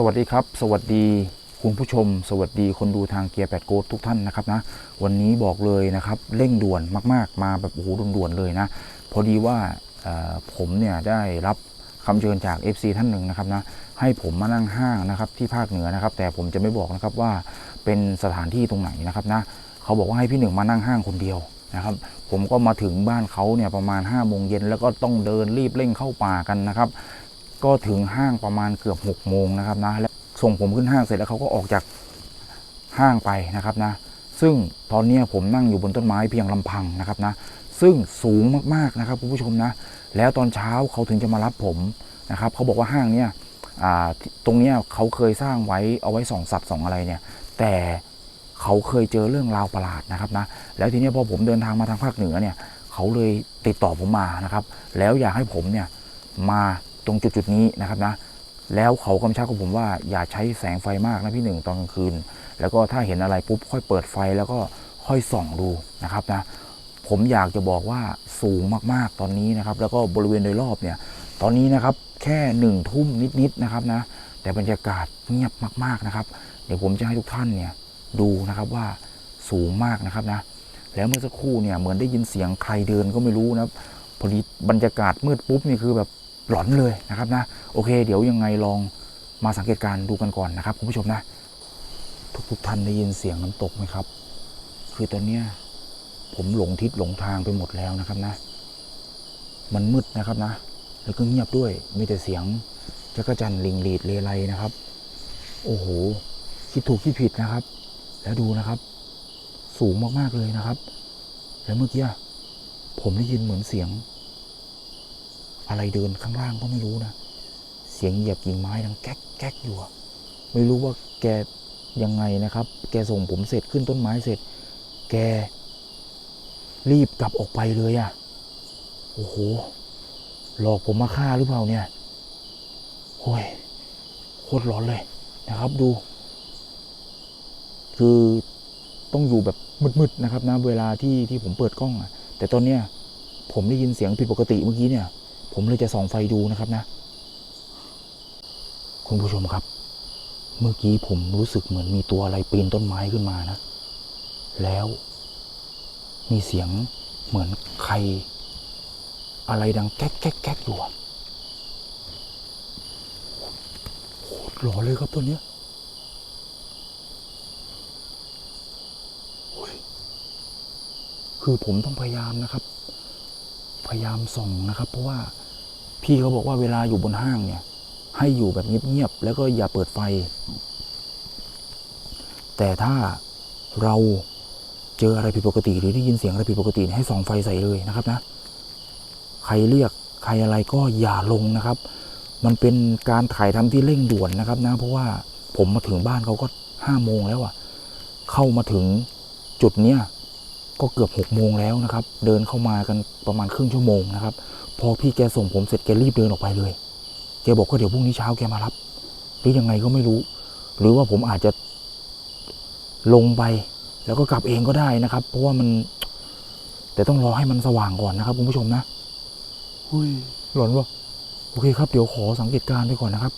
สวัสดีครับ สวัสดีคุณผู้ชม สวัสดีคนดูทางเกียร์แปดโกดทุกท่านนะครับนะวันนี้บอกเลยนะครับเร่งด่วนมาก ๆ มาแบบโอ้โหด่วนๆเลยนะ พอดีว่าผมเนี่ยได้รับคำเชิญจาก FC ท่านหนึ่งนะครับนะให้ผมมานั่งห้างนะครับที่ภาคเหนือนะครับ แต่ผมจะไม่บอกนะครับว่าเป็นสถานที่ตรงไหนนะครับนะเขาบอกว่าให้พี่หนึ่งมานั่งห้างคนเดียวนะครับ ผมก็มาถึงบ้านเขาเนี่ยประมาณ5้าโมงเย็นแล้วก็ต้องเดินรีบเร่งเข้าป่ากันนะครับ ก็ถึงห้างประมาณเกือบ6กโมงนะครับนะแล้วส่งผมขึ้นห้างเสร็จแล้วเขาก็ออกจากห้างไปนะครับนะ ซึ่งตอนนี้ผมนั่งอยู่บนต้นไม้เพียงลำพังนะครับนะ ซึ่งสูงมากๆนะครับคุณผู้ชมนะ แล้วตอนเช้าเขาถึงจะมารับผมนะครับเขาบอกว่าห้างเนี่ยตรงเนี้ยเขาเคยสร้างไว้เอาไว้ส่องสัตว์ส่องอะไรเนี่ย แต่เขาเคยเจอเรื่องราวประหลาดนะครับนะ แล้วทีนี้พอผมเดินทางมาทางภาคเหนือเนี่ย เขาเลยติดต่อผมมานะครับ แล้วอยากให้ผมเนี่ยมา ตรงจุดจุดๆนี้นะครับนะแล้วเขากำชับกับผมว่าอย่าใช้แสงไฟมากนะพี่หนึ่งตอนกลางคืน แล้วก็ถ้าเห็นอะไรปุ๊บค่อยเปิดไฟแล้วก็ค่อยส่องดูนะครับนะผมอยากจะบอกว่าสูงมากๆตอนนี้นะครับ แล้วก็บริเวณโดยรอบเนี่ย ตอนนี้นะครับแค่หนึ่งทุ่มนิดๆนะครับนะ แต่บรรยากาศเงียบมากๆนะครับ เดี๋ยวผมจะให้ทุกท่านเนี่ยดูนะครับว่าสูงมากนะครับนะ แล้วเมื่อสักครู่เนี่ยเหมือนได้ยินเสียงใครเดินก็ไม่รู้นะครับพอดีบรรยากาศมืดปุ๊บนี่คือแบบ หลอนเลยนะครับนะโอเค เดี๋ยวยังไงลองมาสังเกตการดูกันก่อนนะครับคุณผู้ชมนะทุกๆท่านได้ยินเสียงน้ำตกไหมครับ คือตอนเนี้ยผมหลงทิศหลงทางไปหมดแล้วนะครับนะ มันมืดนะครับนะ แล้วก็เงียบด้วยมีแต่เสียงจักรจันทร์ลิงลีดเลไลนะครับ โอ้โหคิดถูกคิดผิดนะครับ แล้วดูนะครับ สูงมากๆเลยนะครับ แล้วเมื่อกี้ผมได้ยินเหมือนเสียง อะไรเดินข้างล่างก็ไม่รู้นะเสียงเหยียบกิ่งไม้ดังแก๊กแก๊กอยู่ไม่รู้ว่าแกยังไงนะครับ แกส่งผมเสร็จขึ้นต้นไม้เสร็จ แก รีบกลับออกไปเลยอะโอ้โหหลอกผมมาฆ่าหรือเปล่าเนี่ยโอ้ยโคตรร้อนเลยนะครับดู คือต้องอยู่แบบมืดๆนะครับนะเวลาที่ที่ผมเปิดกล้องอะแต่ตอนเนี้ยผมได้ยินเสียงผิดปกติเมื่อกี้เนี่ย ผมเลยจะส่องไฟดูนะครับนะ คุณผู้ชมครับ เมื่อกี้ผมรู้สึกเหมือนมีตัวอะไรปีนต้นไม้ขึ้นมานะ แล้ว มีเสียงเหมือนใคร อะไรดังแก๊กแก๊กแก๊กอยู่โคตรหลอนเลยครับตัวเนี้ยคือผมต้องพยายามนะครับ พยายามส่องนะครับ เพราะว่า พี่เขาบอกว่าเวลาอยู่บนห้างเนี่ย ให้อยู่แบบเงียบๆแล้วก็อย่าเปิดไฟ แต่ถ้าเราเจออะไรผิดปกติ หรือได้ยินเสียงอะไรผิดปกติให้ส่องไฟใส่เลยนะครับนะ ใครเรียกใครอะไรก็อย่าลงนะครับ มันเป็นการถ่ายทำที่เร่งด่วนนะครับนะเพราะว่าผมมาถึงบ้านเขาก็ห้าโมงแล้วอะเข้ามาถึงจุดเนี้ยก็เกือบหกโมงแล้วนะครับ เดินเข้ามากันประมาณครึ่งชั่วโมงนะครับ พอพี่แกส่งผมเสร็จแกรีบเดินออกไปเลยแกบอกว่าเดี๋ยวพรุ่งนี้เช้าแกมารับ หรือยังไงก็ไม่รู้ หรือว่าผมอาจจะลงไปแล้วก็กลับเองก็ได้นะครับ เพราะว่ามัน แต่ต้องรอให้มันสว่างก่อนนะครับคุณผู้ชมนะหุ้ยหลอนวะโอเคครับ เดี๋ยวขอสังเกตการณ์ไปก่อนนะครับ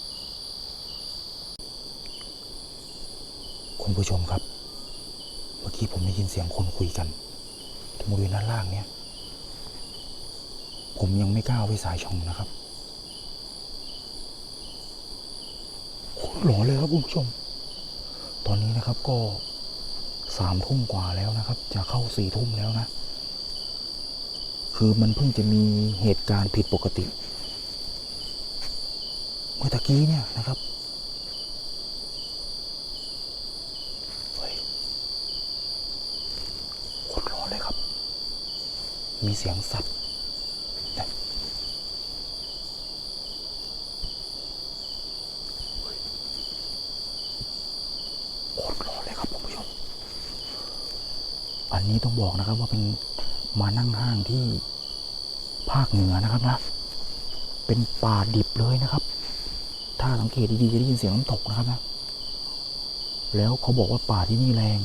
คุณผู้ชมครับ เมื่อกี้ผมได้ยินเสียงคนคุยกันที่บริเวณด้านล่างเนี่ย ผมยังไม่กล้าเอาไปสายช่องนะครับโคตรหลอนเลยครับคุณผู้ชม ตอนนี้นะครับก็สามทุ่มกว่าแล้วนะครับ จะเข้าสี่ทุ่มแล้วนะ คือมันเพิ่งจะมีเหตุการณ์ผิดปกติ เมื่อตะกี้เนี่ยนะครับเฮ้ยโคตรร้อนเลยครับมีเสียงสัตว์นะเฮ้ยโคตรร้อนเลยครับคุณผู้ชม อั นี้ต้องบอกนะครับว่าเป็นมานั่งห้างที่ภาคเหนือนะครับนะ เป็นป่าดิบเลยนะครับ ถ้าสังเกตดีๆจะได้ยินเสียงน้ำตกนะครับนะ แล้วเขาบอกว่าป่าที่นี่แรง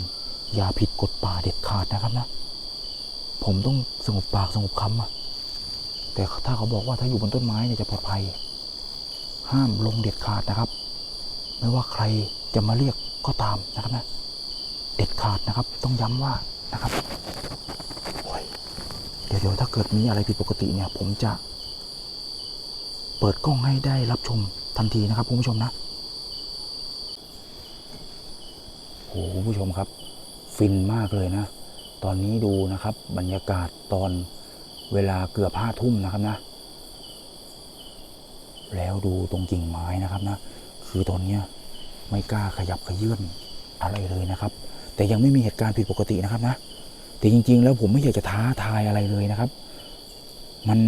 อย่าผิดกฎป่าเด็ดขาดนะครับนะ ผมต้องสงบปากสงบคำอะแต่ถ้าเขาบอกว่าถ้าอยู่บนต้นไม้เนี่ยจะปลอดภัย ห้ามลงเด็ดขาดนะครับ ไม่ว่าใครจะมาเรียกก็ตามนะครับนะ เด็ดขาดนะครับ ต้องย้ำว่า นะครับโอ้ยเดี๋ยวเดี๋ยวถ้าเกิดมีอะไรผิดปกติเนี่ย ผมจะ เปิดกล้องให้ได้รับชมทันทีนะครับคุณผู้ชมนะโอ้โหคุณผู้ชมครับ ฟินมากเลยนะ ตอนนี้ดูนะครับ บรรยากาศตอนเวลาเกือบห้าทุ่มนะครับนะ แล้วดูตรงกิ่งไม้นะครับนะ คือตอนเนี้ยไม่กล้าขยับขยื่นอะไรเลยนะครับ แต่ยังไม่มีเหตุการณ์ผิดปกตินะครับนะ แต่จริง ๆ แล้วผมไม่อยากจะท้าทายอะไรเลยนะครับ มัน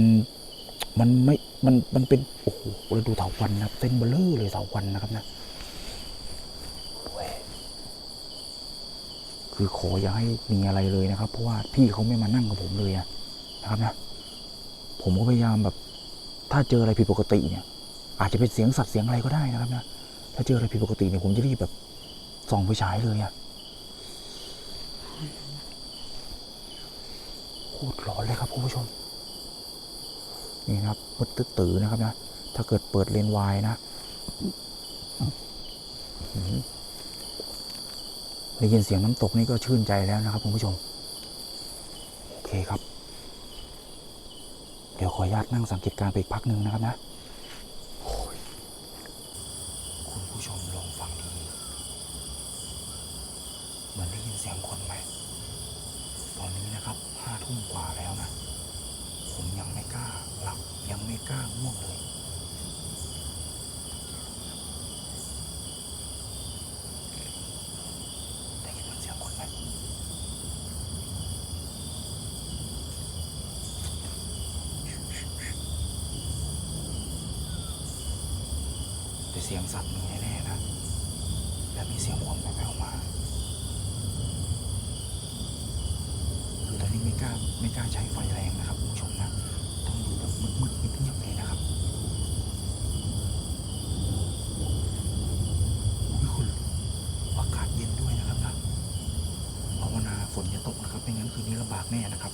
มันไม่ มัน มันเป็น โอ้โหเราดูเถาวันนะเส้นเบลเลอร์เลยเถาวันนะครับนะ คือขออย่าให้มีอะไรเลยนะครับ เพราะว่าพี่เขาไม่มานั่งกับผมเลยอะนะครับนะ ผมก็พยายามแบบ ถ้าเจออะไรผิดปกติเนี่ย อาจจะเป็นเสียงสัตว์เสียงอะไรก็ได้นะครับนะ ถ้าเจออะไรผิดปกติเนี่ยผมจะรีบแบบส่องไฟฉายเลยอะ คตรร้อนเลยครับคุณผู้ชม นี่นะครับมืดตื้อๆนะครับนะ ถ้าเกิดเปิดเลนส์วายนะได้ยินเสียงน้ำตกนี่ก็ชื่นใจแล้วนะครับคุณผู้ชม โอเคครับ เดี๋ยวขออนุญาตนั่งสังเกตการณ์ไปอีกพักหนึ่งนะครับนะโอ้ยคุณผู้ชมลองฟังดีเหมือนได้ยินเสียงคนไหม ตอนนี้นะครับห้า ทุ่มกว่าแล้วนะ ผมยังไม่กล้าหลับยังไม่กล้าง่วงเลย ได้ยินเสียงคนไหมแต่เสียงสัตว์มีแน่ๆนะ และมีเสียงคนแว่วๆมา คือ ตอนนี้ไม่กล้าไม่กล้าใช้ไฟแรงนะครับคุณผู้ชมนะต้องดูแบบมืดๆเงียบๆเลยนะครับอุ้ยคุณอากาศเย็นด้วยนะครับนะภาวนาฝนจะตกนะครับไม่งั้นคืนนี้ลำบากแน่นะครับ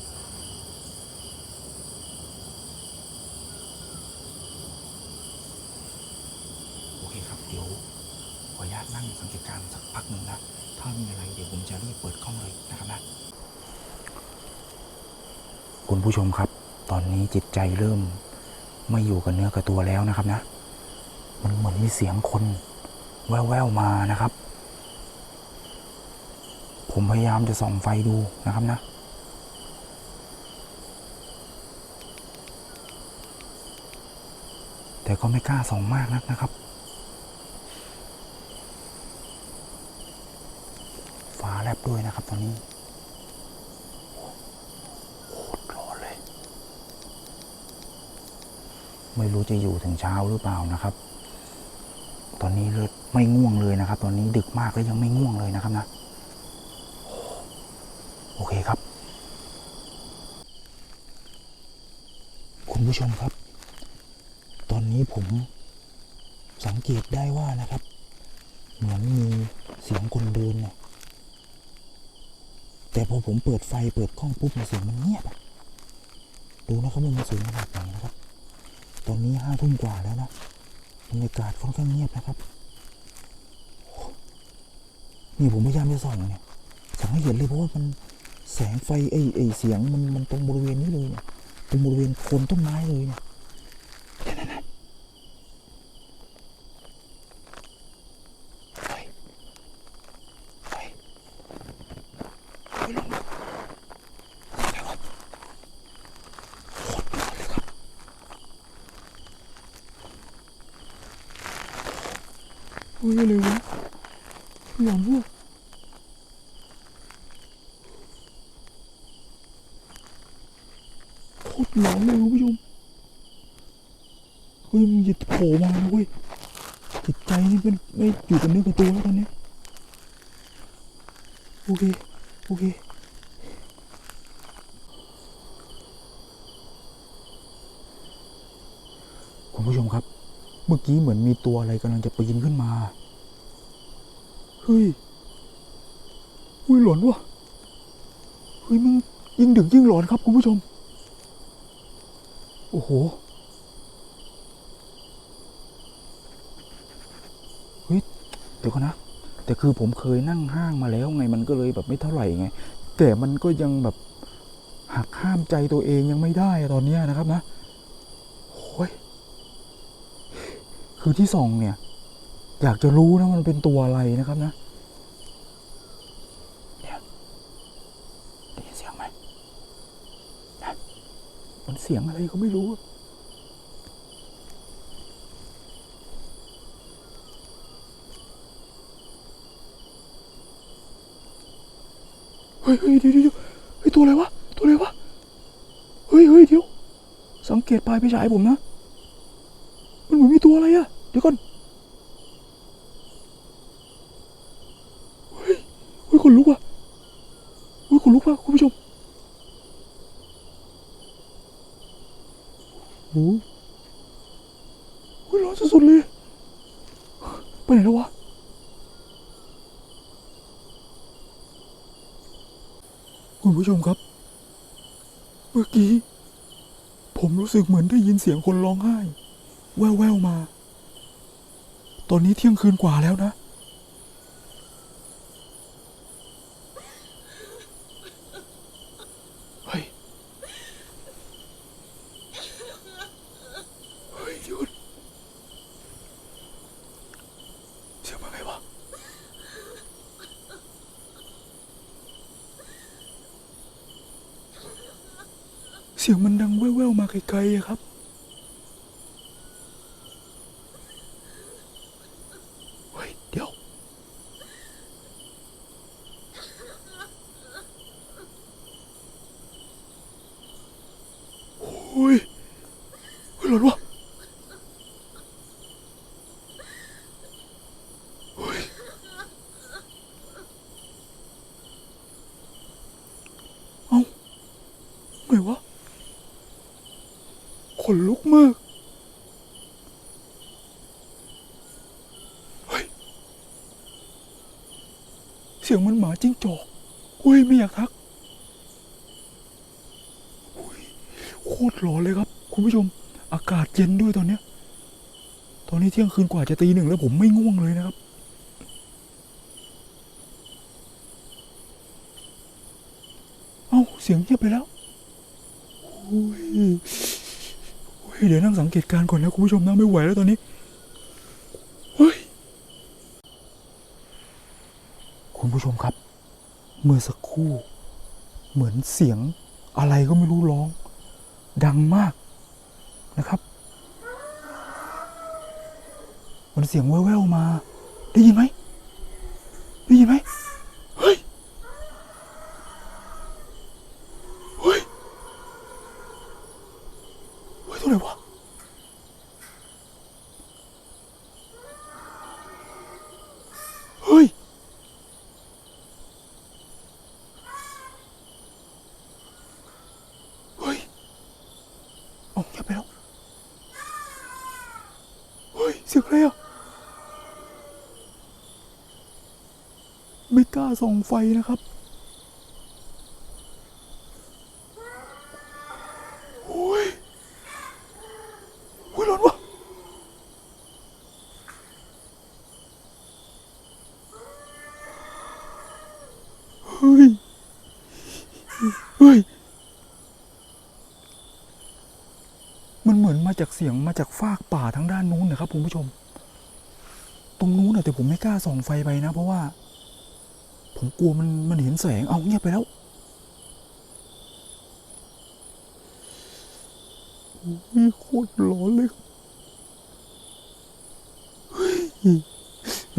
โอเคครับเดี๋ยวขออนุญาตนั่งสังเกตการณ์สักพักหนึ่งนะถ้ามีอะไรเดี๋ยวผมจะรีบเปิดกล้องเลยนะครับนะ คุณผู้ชมครับ ตอนนี้จิตใจเริ่มไม่อยู่กับเนื้อกับตัวแล้วนะครับนะ มันเหมือนมีเสียงคนแว่วๆมานะครับ ผมพยายามจะส่องไฟดูนะครับนะ แต่ก็ไม่กล้าส่องมากนักนะครับ ฟ้าแลบด้วยนะครับตอนนี้ โคตรร้อนเลย ไม่รู้จะอยู่ถึงเช้าหรือเปล่านะครับ ตอนนี้เลยไม่ง่วงเลยนะครับ ตอนนี้ดึกมากแล้วยังไม่ง่วงเลยนะครับนะโอเคครับ คุณผู้ชมครับ ตอนนี้ผมสังเกตได้ว่านะครับ เหมือนมีเสียงคนเดินเนี่ยแต่พอผมเปิดไฟเปิดกล้องปุ๊บเสียงมันเงียบดูนะครับว่ามันเสียงขนาดไหนนะครับ ตอนนี้ห้าทุ่มกว่าแล้วนะบรรยากาศค่อนข้างเงียบนะครับ นี่ผมพยายามจะส่องเนี่ยส่องให้เห็นเลยเพราะว่ามันแสงไฟไอ้ไอ้เสียงมันมันตรงบริเวณนี้เลยเนี่ยตรงบริเวณโคนต้นไม้เลยเนี่ยนั่นๆๆไฟไฟไฟลงมาอะไรวะโคตรร้อนเลยครับ โอ้ยอะไรวะหลอนวะโคตรหลอนเลยคุณผู้ชมเฮ้ยมึงอย่าโผล่มาเว้ยจิตใจนี่เป็นไม่อยู่กับเนื้อกับตัวแล้วตอนเนี้ยโอเค โอเค คุณผู้ชมครับ เมื่อกี้เหมือนมีตัวอะไรกำลังจะปีนขึ้นมา เฮ้ยเฮ้ยหลอนวะเฮ้ยมึงยิ่งดึกยิ่งหลอนครับคุณผู้ชม โอ้โห เฮ้ย เดี๋ยวก่อนนะ แต่คือผมเคยนั่งห้างมาแล้วไงมันก็เลยแบบไม่เท่าไหร่ไง แต่มันก็ยังแบบหักห้ามใจตัวเองยังไม่ได้ตอนนี้นะครับนะโอ้ย คือที่ส่องเนี่ย อยากจะรู้นะมันเป็นตัวอะไรนะครับนะเนี่ยได้ยินเสียงไหมนะมันเสียงอะไรก็ไม่รู้เฮ้ยเฮ้ยเดี๋ยวเดี๋ยวเฮ้ยตัวอะไรวะ ตัวอะไรวะ เฮ้ยเฮ้ยเดี๋ยว สังเกตปลายไปฉายผมนะ มันเหมือนมีตัวอะไรอะ ดี๋ยวก่อนเฮ้ยเฮ้ยขนลุกว่ะเฮ้ยขนลุกว่ะคุณผู้ชมโอ้โหเฮ้ยร้อนสุดๆเลยไปไหนแล้ววะคุณผู้ชมครับ เมื่อกี้ ผมรู้สึกเหมือนได้ยินเสียงคนร้องไห้ แว่วๆมา อนนี้เที่ยงคืนกว่าแล้วนะ เฮ้ย เฮ้ยหยุดเสียงมาไงวะ เสียงมันดังแว่วๆมาไกลๆครับ เฮ้ย เดี๋ยว โอ้ยเฮ้ยหลอนวะเฮ้ยเอ้าไงวะ ขนลุกมาก เฮ้ย เสียงมันหมาจิ้งจอกเฮ้ย ไม่อยากทักเฮ้ยโคตรร้อนเลยครับ คุณผู้ชม อากาศเย็นด้วยตอนเนี้ย ตอนนี้เที่ยงคืนกว่าจะตีหนึ่งแล้วผมไม่ง่วงเลยนะครับเอ้าเสียงเงียบไปแล้วโอ้ย เฮ้ยเดี๋ยวนั่งสังเกตการณ์ก่อนนะคุณผู้ชมนะไม่ไหวแล้วตอนนี้เฮ้ยคุณผู้ชมครับ เมื่อสักครู่ เหมือนเสียงอะไรก็ไม่รู้ร้อง ดังมากนะครับ มันเสียงแว่วๆมา ได้ยินไหมได้ยินไหมเฮ้ย เฮ้ย เฮ้ยวะเฮ้ย เฮ้ยเอาเงียบไปแล้ว เฮ้ย เสียงอะไรอะ ไม่กล้าส่องไฟนะครับ โอ้ยโอ้ยร้อนวะเฮ้ย เฮ้ย มันเหมือนมา จากเสียงมาจากฟากป่าทางด้านนู้นนะครับคุณผู้ชม ตรงนู้นนะแต่ผมไม่กล้าส่องไฟไปนะ เพราะว่า ผมกลัวมันมันเห็นแสงเอาเงียบไปแล้วโคตรร้อนเลย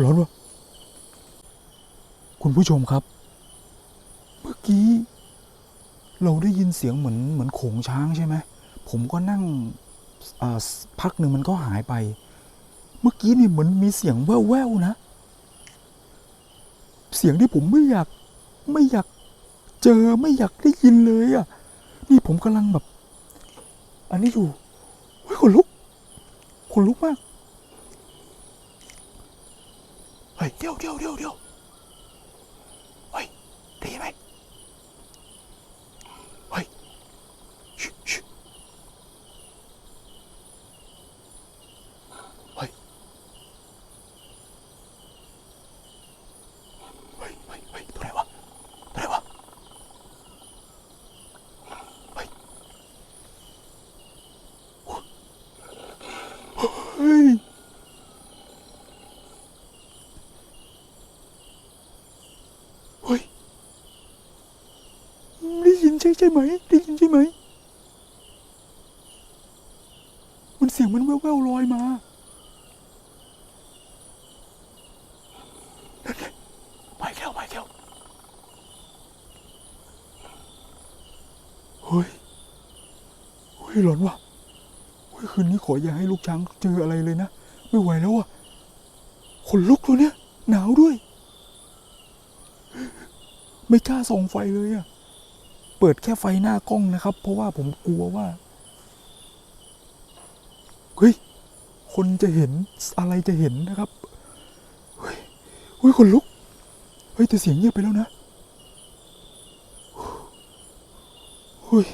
ร้อนวะคุณผู้ชมครับ เมื่อกี้ เราได้ยินเสียงเหมือนเหมือนโขงช้างใช่ไหมผมก็นั่ง พักหนึ่งมันก็หายไป เมื่อกี้นี่เหมือนมีเสียงแว่วๆนะ เสียงที่ผมไม่อยากไม่อยากเจอไม่อยากได้ยินเลยอะ นี่ผมกำลังแบบ อันนี้อยู่เฮ้ยขนลุกขนลุกมากเฮ้ยเดี๋ยวเดี๋ยวเดี๋ยวเดี๋ยวเฮ้ยได้ยินไหมเฮ้ยชิชิเฮ้ย ช่ไหมได้ยินใช่ไหม มันเสียงมันแว่วๆลอยมา ไปแล้วไปแล้วเฮ้ย เฮ้ยหลอนว่ะเฮ้ยคืนนี้ขออย่าให้ลูกช้างเจออะไรเลยนะ ไม่ไหวแล้วอะขนลุกเลยเนี่ยหนาวด้วย ไม่กล้าส่องไฟเลยอะ ปิดแค่ไฟหน้ากล้องนะครับ เพราะว่าผมกลัวว่าเฮ้ยคนจะเห็นอะไรจะเห็นนะครับเฮ้ยเฮ้ยคนลุกเฮ้ยแต่เสียงเงียบไปแล้วนะเฮ้ย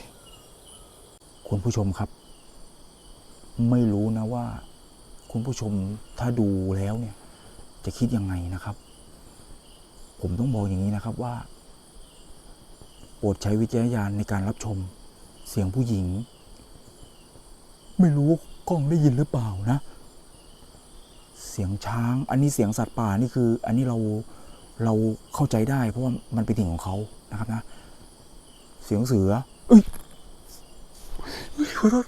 คุณผู้ชมครับ ไม่รู้นะว่า คุณผู้ชมถ้าดูแล้วเนี่ย จะคิดยังไงนะครับ ผมต้องบอกอย่างนี้นะครับว่า โปรดใช้วิจารณญาณในการรับชมเสียงผู้หญิง ไม่รู้ว่ากล้องได้ยินหรือเปล่านะ เสียงช้าง อันนี้เสียงสัตว์ป่านี่คือ อันนี้เราเราเข้าใจได้ เพราะว่ามันเป็นถิ่นของเขานะครับนะ เสียงเสือ เอ้ยเฮ้ยขอโทษ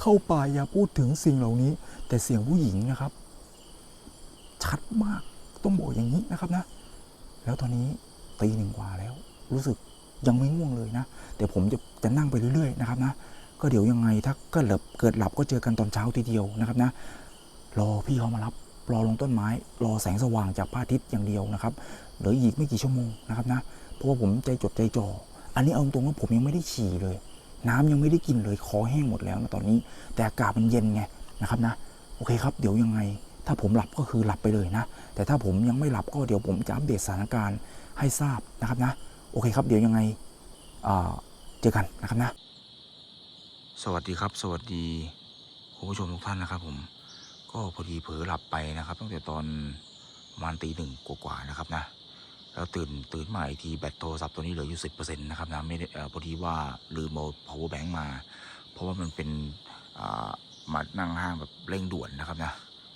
เข้าป่าอย่าพูดถึงสิ่งเหล่านี้ แต่เสียงผู้หญิงนะครับ ชัดมากต้องบอกอย่างนี้นะครับนะ แล้วตอนนี้ตีหนึ่งกว่าแล้ว รู้สึก ยังไม่ง่วงเลยนะแต่ผมจะจะนั่งไปเรื่อยๆนะครับนะก็เดี๋ยวยังไงถ้าก็หลับเกิดหลับก็เจอกันตอนเช้าทีเดียวนะครับนะรอพี่เขามารับรอลงต้นไม้ รอแสงสว่างจากพระอาทิตย์อย่างเดียวนะครับเหลืออีกไม่กี่ชั่วโมงนะครับนะเพราะว่าผมใจจดใจจ่ออันนี้เอาตรงว่าผมยังไม่ได้ฉี่เลย น้ำยังไม่ได้กินเลยคอแห้งหมดแล้วนะตอนนี้ แต่อากาศมันเย็นไงนะครับนะโอเคครับเดี๋ยวยังไง ถ้าผมหลับก็คือหลับไปเลยนะ แต่ถ้าผมยังไม่หลับก็เดี๋ยวผมจะอัปเดตสถานการณ์ให้ทราบนะครับนะ โอเคครับ เดี๋ยวยังไงเจอกันนะครับนะ สวัสดีครับ สวัสดีคุณผู้ชมทุกท่านนะครับ ผม ก็พอดีเผลอหลับไปนะครับ ตั้งแต่ตอนประมาณตีหนึ่งกว่าๆนะครับนะแล้วตื่นตื่นมาอีกทีแบตโทรศัพท์ตัวนี้เหลืออยู่สิบเปอร์เซ็นต์นะครับนะไม่ได้พอดีว่าลืมเอา power bank มา เพราะว่ามันเป็นมานั่งห้างแบบเร่งด่วนนะครับนะ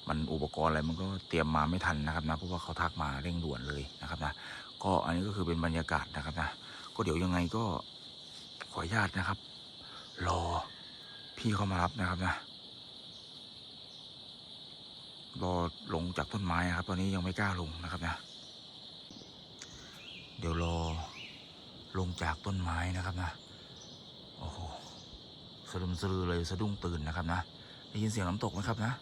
มันอุปกรณ์อะไรมันก็เตรียมมาไม่ทันนะครับนะเพราะว่าเขาทักมาเร่งด่วนเลยนะครับนะ ก็อันนี้ก็คือเป็นบรรยากาศนะครับนะก็เดี๋ยวยังไงก็ขออนุญาตนะครับ รอพี่เขามารับนะครับนะรอลงจากต้นไม้นะครับ ตอนนี้ยังไม่กล้าลงนะครับนะ เดี๋ยวรอลงจากต้นไม้นะครับนะโอ้โหสะดุมสะลือเลยสะดุ้งตื่นนะครับนะได้ยินเสียงน้ำตกไหมครับนะ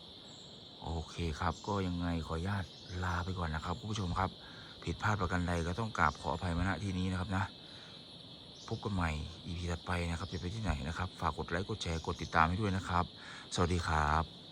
โอเคครับ ก็ยังไงขออนุญาตลาไปก่อนนะครับคุณผู้ชมครับ ผิดพลาดประกันใดก็ต้องกราบขออภัยมาณที่นี้นะครับนะ พบกันใหม่ EP ถัดไปนะครับจะไปที่ไหนนะครับ ฝากกดไลค์กดแชร์กดติดตามให้ด้วยนะครับ สวัสดีครับ